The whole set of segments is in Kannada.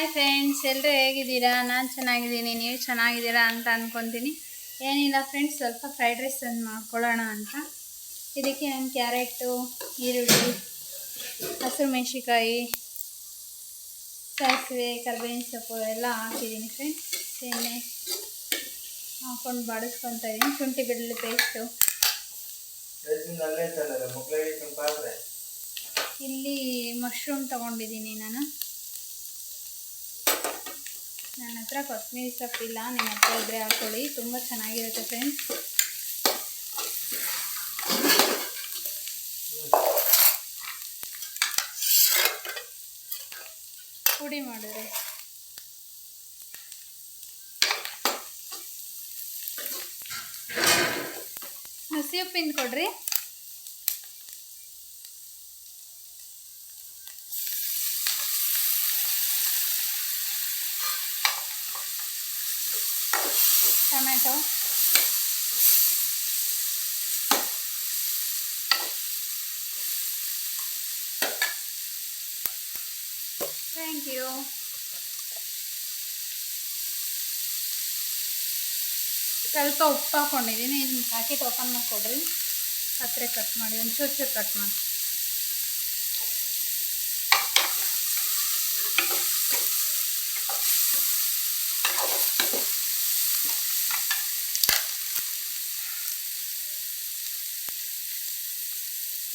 ಹಾಯ್ ಫ್ರೆಂಡ್ಸ್ ಎಲ್ಲರೂ ಹೇಗಿದ್ದೀರಾ? ನಾನು ಚೆನ್ನಾಗಿದ್ದೀನಿ ನೀವು ಚೆನ್ನಾಗಿದ್ದೀರಾ ಅಂತ ಅಂದ್ಕೊತೀನಿ ಏನಿಲ್ಲ ಫ್ರೆಂಡ್ಸ್ ಸ್ವಲ್ಪ ಫ್ರೈಡ್ ರೈಸ್ ಒಂದು ಮಾಡ್ಕೊಳ್ಳೋಣ ಅಂತ. ಇದಕ್ಕೆ ನಾನು ಕ್ಯಾರೆಟು ಈರುಳ್ಳಿ ಹಸಿರು ಮೆಣಸಿಕಾಯಿ ಸಾಸಿವೆ ಕರ್ಬೇವಿನ ಸೊಪ್ಪು ಎಲ್ಲ ಹಾಕಿದ್ದೀನಿ ಫ್ರೆಂಡ್ಸ್ ಎಣ್ಣೆ ಹಾಕೊಂಡು ಬಾಡಿಸ್ಕೊತಾ ಇದ್ದೀನಿ ಶುಂಠಿ ಬಿಡಲಿ ಪೇಸ್ಟು ಇಲ್ಲಿ ಮಶ್ರೂಮ್ ತೊಗೊಂಡಿದ್ದೀನಿ ನಾನು. ನನ್ನ ಹತ್ರ ಕೊತ್ತಂಬರಿ ಸೊಪ್ಪಿಲ್ಲ ನಿಮ್ಮ ಹತ್ರ ಇದ್ರೆ ಹಾಕ್ಕೊಳ್ಳಿ ತುಂಬ ಚೆನ್ನಾಗಿರುತ್ತೆ ಫ್ರೆಂಡ್ಸ್ ಪುಡಿ ಮಾಡಿದ್ರೆ. ಹಸಿ ಉಪ್ಪಿನ ಕೊಡ್ರಿ. ಟೊಮೆಟೊ. ಥ್ಯಾಂಕ್ ಯು ಸ್ವಲ್ಪ ಉಪ್ಪು ಹಾಕ್ಕೊಂಡಿದ್ದೀನಿ ಇನ್ನು ಪ್ಯಾಕೆಟ್ ಓಪನ್ ಮಾಡಿಕೊಡ್ರಿ. ಹತ್ತಿರ ಕಟ್ ಮಾಡಿ, ಒಂದು ಚೂರು ಚೂರು ಕಟ್ ಮಾಡಿ.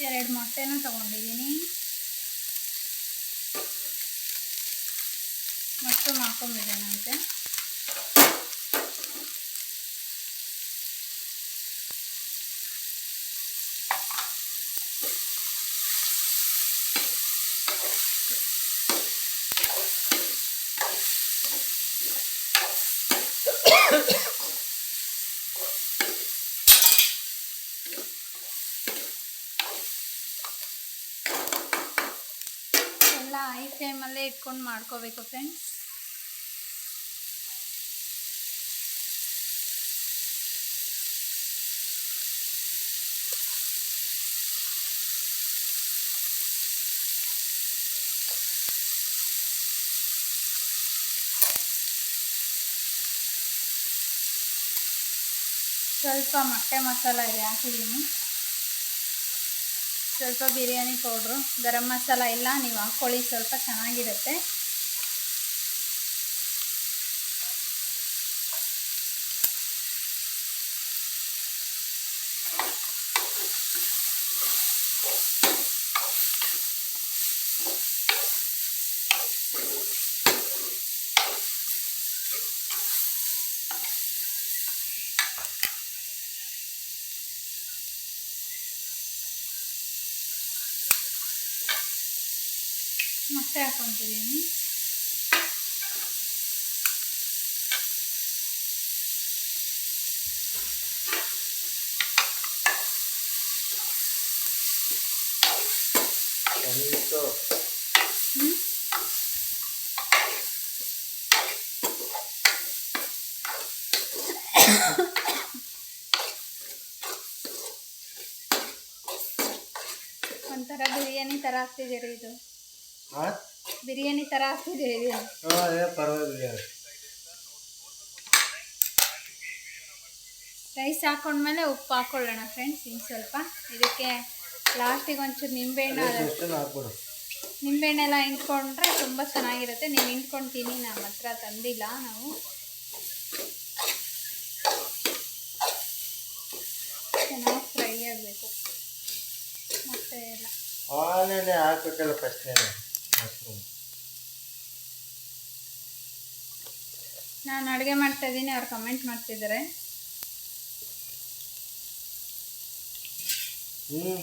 ಎರಡು ಮೊಟ್ಟೆನೂ ತೊಗೊಂಡಿದ್ದೀನಿ. ಮೊಟ್ಟೆ ಮಾಡ್ಕೊಂಬಿಡೋಣಂತೆ ಎಲ್ಲ ಐ ಫ್ಲೇಮಲ್ಲೇ ಇಟ್ಕೊಂಡು ಮಾಡ್ಕೋಬೇಕು ಫ್ರೆಂಡ್ಸ್ ಸ್ವಲ್ಪ ಮೊಟ್ಟೆ ಮಸಾಲ ಇದೆ ಹಾಕಿದ್ದೀನಿ. ಸ್ವಲ್ಪ ಬಿರಿಯಾನಿ ಪೌಡ್ರು ಗರಂ ಮಸಾಲ ಎಲ್ಲ ನೀವು ಹಾಕ್ಕೊಳ್ಳಿ ಸ್ವಲ್ಪ ಚೆನ್ನಾಗಿರುತ್ತೆ. ಮೊಟ್ಟೆ ಹಾಕ್ಕೊತಿದ್ದೀನಿ ಒಂಥರ ಬಿರಿಯಾನಿ ಥರ ಆಗ್ತಿದ್ದೀರಿ ಇದು. ಬಿರಿಯಾನಿ ತರ ಆಗ್ತಿದೆ ಪರವಾಗಿಲ್ಲ ರೈಸ್ ಹಾಕೊಂಡ್ಮೇಲೆ ಉಪ್ಪು ಹಾಕೊಳ್ಳೋಣ ಫ್ರೆಂಡ್ಸ್ ಇನ್ ಸ್ವಲ್ಪ. ಇದಕ್ಕೆ ಲಾಸ್ಟಿಗೆ ಒಂಚೂರು ನಿಂಬೆಹಣ್ಣು ನಿಂಬೆಹಣ್ಣೆಲ್ಲ ಹಿಂಡ್ಕೊಂಡ್ರೆ ತುಂಬ ಚೆನ್ನಾಗಿರುತ್ತೆ. ನೀವು ಹಿಂಡ್ಕೊಳ್ತೀನಿ ನಮ್ಮ ಹತ್ರ ತಂದಿಲ್ಲ ನಾವು. ಚೆನ್ನಾಗಿ ಫ್ರೈ ಆಗಬೇಕು. ಮತ್ತೆ ಎಲ್ಲ ಹಾಕಬೇಕಲ್ಲ ಫಸ್ಟ್ ಫಸ್ಟ್ನೇನೆ ಮಶ್ರೂಮ್ ನಾನು ಅಡುಗೆ ಮಾಡ್ತಾ ಇದ್ದೀನಿ ಅವ್ರು ಕಮೆಂಟ್ ಮಾಡ್ತಿದ್ದಾರೆ ಹ್ಞೂ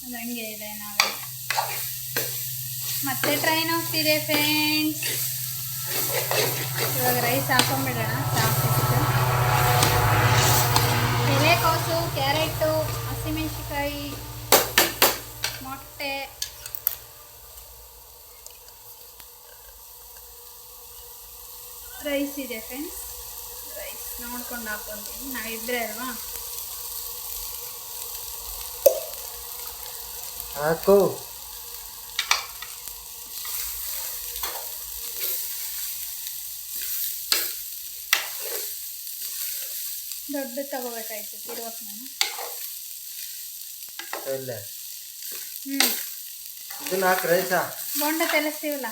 ಅದು ಹಂಗೆ ಇದೆ ನಾವು. ಮತ್ತೆ ಟ್ರೈನ್ ಹೋಗ್ತಿದೆ ಫ್ರೆಂಡ್ಸ್ ಇವಾಗ ರೈಸ್ ಹಾಕೊಂಡ್ಬಿಡೋಣ ಸಾಕಿತ್ತು ಎಲೆಕೋಸು ಕ್ಯಾರೆಟು ಹಸಿಮೆಣಸಿಕಾಯಿ ಮೊಟ್ಟೆ ರೈಸ್ ಇದೆ ಫ್ರೆಂಡ್ಸ್ ರೈಸ್ ನೋಡ್ಕೊಂಡು ಹಾಕ್ಕೊತೀನಿ ನಾವು ಇದ್ರೆ ಅಲ್ವಾ? ಹಾಕು. ದೊಡ್ಡ ತಗೋಬೇಕಾಯ್ತು ತಿರುವಕ್ಕೆ ನಾನು. ಇಲ್ಲ. ಹ್ಞೂ ಇದನ್ನ ಹಾಕಿ ರೈಸಾ ಬೋಂಡ ತೆಲಿಸ್ತೀವಲ್ಲ?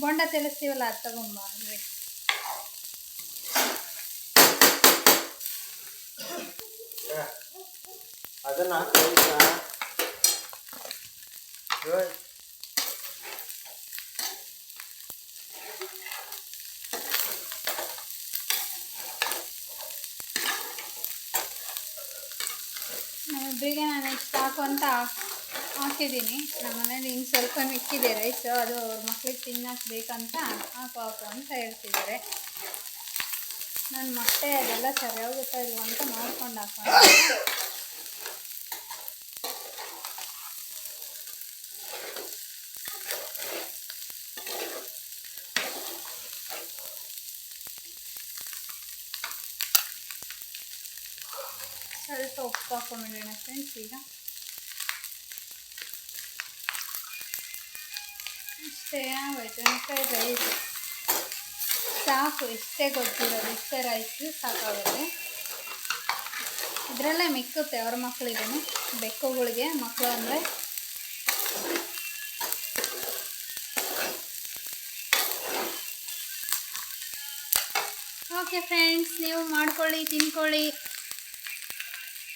ಬೋಂಡ ತಿಳಿಸ್ತೀವಲ್ಲ ಅದು ತಗೊಂಬ ಅಂದ್ರೆ. ಅದನ್ನ ಇಷ್ಟು ಹಾಕು ಅಂತ ಹಾಕಿದ್ದೀನಿ. ನಮ್ಮ ಮನೇಲಿ ಹಿಂಗೆ ಸ್ವಲ್ಪ ಮಿಕ್ಕಿದೆ ರೈಸು ಅದು ಅವ್ರ ಮಕ್ಳಿಗೆ ತಿನ್ನಕ್ಕೆ ಬೇಕಂತ ಹಾಕು ಅಂತ ಹೇಳ್ತಿದ್ದಾರೆ. ನನ್ನ ಮೊಟ್ಟೆ ಅದೆಲ್ಲ ಸರಿ ಹೋಗುತ್ತಾ ಇಲ್ವ ಅಂತ ನೋಡ್ಕೊಂಡು ಹಾಕೊಂಡು ಸ್ವಲ್ಪ ಉಪ್ಪು ಹಾಕೊಂಡ್ಬಿಡೋಣ ಫ್ರೆಂಡ್ಸ್ ಈಗ. ಇಷ್ಟೇ ಫ್ರೈಡ್ ರೈಸ್ ಸಾಕು, ಇಷ್ಟೇ ಗೊತ್ತಿರೋದು. ಇಷ್ಟೇ ರೈಸ್ ಸಾಕಾಗುತ್ತೆ ಇದರಲ್ಲೇ ಮಿಕ್ಕುತ್ತೆ ಅವ್ರ ಮಕ್ಕಳಿಗೂ ಬೆಕ್ಕುಗಳಿಗೆ ಮಕ್ಕಳು ಅಂದರೆ ಓಕೆ ಫ್ರೆಂಡ್ಸ್ ನೀವು ಮಾಡ್ಕೊಳ್ಳಿ, ತಿನ್ಕೊಳ್ಳಿ.